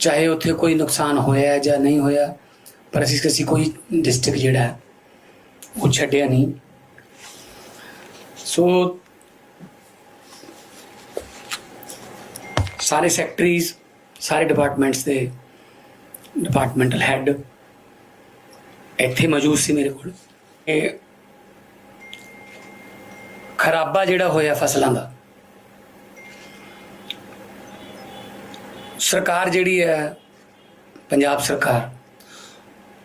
ਚਾਹੇ ਉੱਥੇ ਕੋਈ ਨੁਕਸਾਨ ਹੋਇਆ ਹੈ ਜਾਂ ਨਹੀਂ ਹੋਇਆ, ਪਰ ਅਸੀਂ ਕਿਸੇ ਕੋਈ ਡਿਸਟ੍ਰਿਕਟ ਜਿਹੜਾ ਹੈ, ਉਹ ਛੱਡਿਆ ਨਹੀਂ। ਸੋ ਸਾਰੇ ਸੈਕਟਰੀਜ਼ ਸਾਰੇ ਡਿਪਾਰਟਮੈਂਟਸ ਦੇ ਡਿਪਾਰਟਮੈਂਟਲ ਹੈੱਡ ਇੱਥੇ ਮੌਜੂਦ ਸੀ ਮੇਰੇ ਕੋਲ। ਇਹ ਖਰਾਬਾ ਜਿਹੜਾ ਹੋਇਆ ਫਸਲਾਂ ਦਾ ਸਰਕਾਰ ਜਿਹੜੀ ਹੈ, ਪੰਜਾਬ ਸਰਕਾਰ,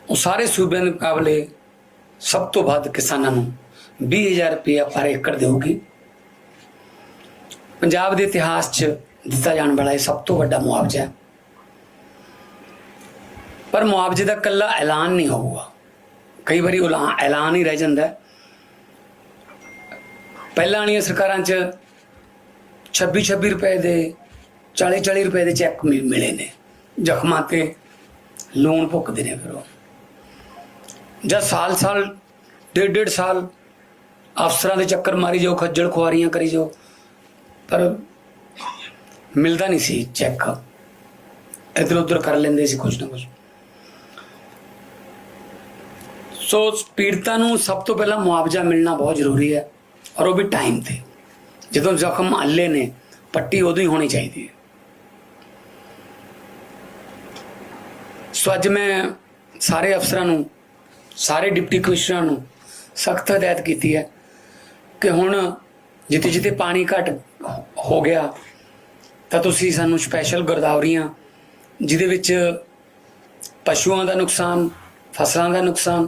ਉਹ ਸਾਰੇ ਸੂਬਿਆਂ ਦੇ ਮੁਕਾਬਲੇ ਸਭ ਤੋਂ ਵੱਧ ਕਿਸਾਨਾਂ ਨੂੰ 20000 ਰੁਪਏ ਪਰ ਏਕੜ ਦੇਊਗੀ। ਪੰਜਾਬ ਦੇ ਇਤਿਹਾਸ 'ਚ ਦਿੱਤਾ ਜਾਣ ਵਾਲਾ ਇਹ ਸਭ ਤੋਂ ਵੱਡਾ ਮੁਆਵਜ਼ਾ ਹੈ। ਪਰ ਮੁਆਵਜ਼ੇ ਦਾ ਕੱਲਾ ਐਲਾਨ ਨਹੀਂ ਹੋਊਗਾ। ਕਈ ਵਾਰੀ ਐਲਾਨ ਹੀ ਰਹਿ ਜਾਂਦਾ ਪਹਿਲਾਂ ਵਾਲੀਆਂ ਸਰਕਾਰਾਂ 'ਚ 26 26 ਰੁਪਏ ਦੇ 40 40 ਰੁਪਏ ਦੇ ਚੈੱਕ ਮਿਲ, ਮਿਲੇ ਨੇ। ਜ਼ਖਮਾਂ ਤੇ ਲੋਨ ਭੁਗਤਦੇ ਨੇ ਫਿਰ ਉਹ। ਜਾਂ ਸਾਲ ਸਾਲ ਡੇਢ ਡੇਢ ਸਾਲ ਅਫਸਰਾਂ ਦੇ ਚੱਕਰ ਮਾਰੀ ਜਾਓ, ਖੱਜਲ ਖੁਆਰੀਆਂ ਕਰੀ ਜਾਓ। ਪਰ ਮਿਲਦਾ ਨਹੀਂ ਸੀ ਚੈੱਕ। ਇੱਧਰ ਉੱਧਰ ਕਰ ਲੈਂਦੇ ਸੀ ਕੁਝ ਨਾ ਕੁਝ ਸੋ ਪੀੜਤਾਂ ਨੂੰ ਸਭ ਤੋਂ ਪਹਿਲਾਂ ਮੁਆਵਜ਼ਾ ਮਿਲਣਾ ਬਹੁਤ ਜ਼ਰੂਰੀ ਹੈ ਔਰ ਉਹ ਵੀ ਟਾਈਮ ਤੇ। ਜਦੋਂ ਜ਼ਖਮ ਹੱਲੇ ਨੇ, ਪੱਟੀ ਉਦੋਂ ਹੀ ਹੋਣੀ ਚਾਹੀਦੀ ਹੈ। ਸੋ ਅੱਜ ਮੈਂ ਸਾਰੇ ਅਫਸਰਾਂ ਨੂੰ, ਸਾਰੇ ਡਿਪਟੀ ਕਮਿਸ਼ਨਰਾਂ ਨੂੰ ਸਖਤ ਹਦਾਇਤ ਕੀਤੀ ਹੈ ਕਿ ਹੁਣ ਜਿੱਥੇ ਜਿੱਥੇ ਪਾਣੀ ਘਟ ਹੋ ਗਿਆ, ਤਾਂ ਤੁਸੀਂ ਸਾਨੂੰ ਸਪੈਸ਼ਲ ਗਰਦਾਵਰੀਆਂ ਜਿਹਦੇ ਵਿੱਚ ਪਸ਼ੂਆਂ ਦਾ ਨੁਕਸਾਨ, ਫਸਲਾਂ ਦਾ ਨੁਕਸਾਨ,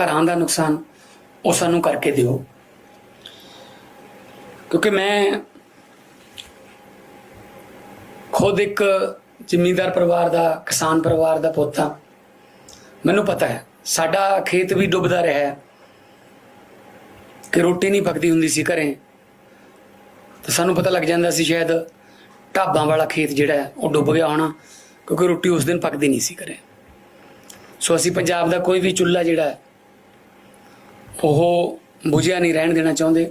ਘਰਾਂ ਦਾ ਨੁਕਸਾਨ, ਉਹ ਸਾਨੂੰ ਕਰਕੇ ਦਿਓ। ਕਿਉਂਕਿ ਮੈਂ ਖੁਦ ਇੱਕ ਜ਼ਿਮੀਂਦਾਰ ਪਰਿਵਾਰ ਦਾ, ਕਿਸਾਨ ਪਰਿਵਾਰ ਦਾ ਪੁੱਤ ਹਾਂ ਮੈਨੂੰ ਪਤਾ ਹੈ, ਸਾਡਾ ਖੇਤ ਵੀ ਡੁੱਬਦਾ ਰਿਹਾ ਹੈ ਕਿ ਰੋਟੀ ਨਹੀਂ ਪੱਕਦੀ ਹੁੰਦੀ ਸੀ ਘਰੇ। ਤਾਂ ਸਾਨੂੰ ਪਤਾ ਲੱਗ ਜਾਂਦਾ ਸੀ ਸ਼ਾਇਦ ਢਾਬਾਂ ਵਾਲਾ ਖੇਤ ਜਿਹੜਾ ਹੈ, ਉਹ ਡੁੱਬ ਗਿਆ ਹੋਣਾ, ਕਿਉਂਕਿ ਰੋਟੀ ਉਸ ਦਿਨ ਪੱਕਦੀ ਨਹੀਂ ਸੀ ਘਰੇ। ਸੋ ਅਸੀਂ ਪੰਜਾਬ ਦਾ ਕੋਈ ਵੀ ਚੁੱਲ੍ਹਾ ਜਿਹੜਾ ਹੈ, ਉਹ ਬੁਝਿਆ ਨਹੀਂ, ਰਹਿਣ ਦੇਣਾ ਚਾਹੁੰਦੇ।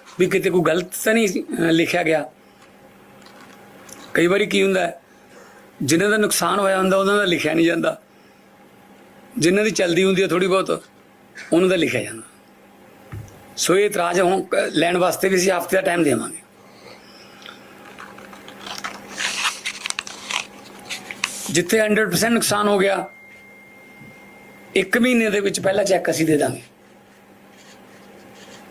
ਵੀ ਕਿਤੇ ਕੋਈ ਗਲਤ ਤਾਂ ਨਹੀਂ ਲਿਖਿਆ ਗਿਆ। ਕਈ ਵਾਰੀ ਕੀ ਹੁੰਦਾ ਹੈ, ਜਿਨ੍ਹਾਂ ਦਾ ਨੁਕਸਾਨ ਹੋਇਆ ਹੁੰਦਾ, ਉਹਨਾਂ ਦਾ ਲਿਖਿਆ ਨਹੀਂ ਜਾਂਦਾ। ਜਿਨ੍ਹਾਂ ਦੀ ਚਲਦੀ ਹੁੰਦੀ ਹੈ ਥੋੜੀ ਬਹੁਤ, ਉਹਨਾਂ ਦਾ ਲਿਖਿਆ ਜਾਂਦਾ। ਸੋ ਇਹ ਇਤਰਾਜ਼ ਹੁਣ, ਲੈਣ ਵਾਸਤੇ ਵੀ ਅਸੀਂ ਹਫ਼ਤੇ ਦਾ ਟਾਈਮ ਦੇਵਾਂਗੇ। ਜਿੱਥੇ 100% ਨੁਕਸਾਨ ਹੋ ਗਿਆ, ਇੱਕ ਮਹੀਨੇ ਦੇ ਵਿੱਚ ਪਹਿਲਾ ਚੈੱਕ ਅਸੀਂ ਦੇ ਦਾਂਗੇ।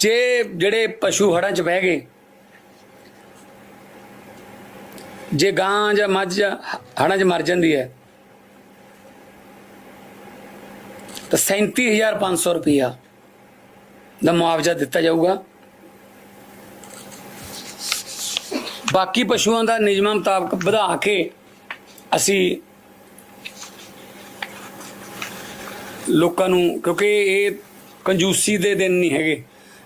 ਜੇ ਜਿਹੜੇ ਪਸ਼ੂ ਹੜਾਂ 'ਚ ਬਹਿ ਗਏ, ਜੇ ਗਾਂ ਜਾਂ ਮੱਝ ਹੜਾਂ 'ਚ ਮਰ ਜਾਂਦੀ ਹੈ, ਤਾਂ 37500 ਰੁਪਇਆ ਦਾ ਮੁਆਵਜ਼ਾ ਦਿੱਤਾ ਜਾਊਗਾ। ਬਾਕੀ ਪਸ਼ੂਆਂ ਦਾ ਨਿਯਮਾਂ ਮੁਤਾਬਕ ਵਧਾ ਕੇ ਅਸੀਂ ਲੋਕਾਂ ਨੂੰ, ਕਿਉਂਕਿ ਇਹ ਕੰਜੂਸੀ ਦੇ ਦਿਨ ਨਹੀਂ ਹੈਗੇ।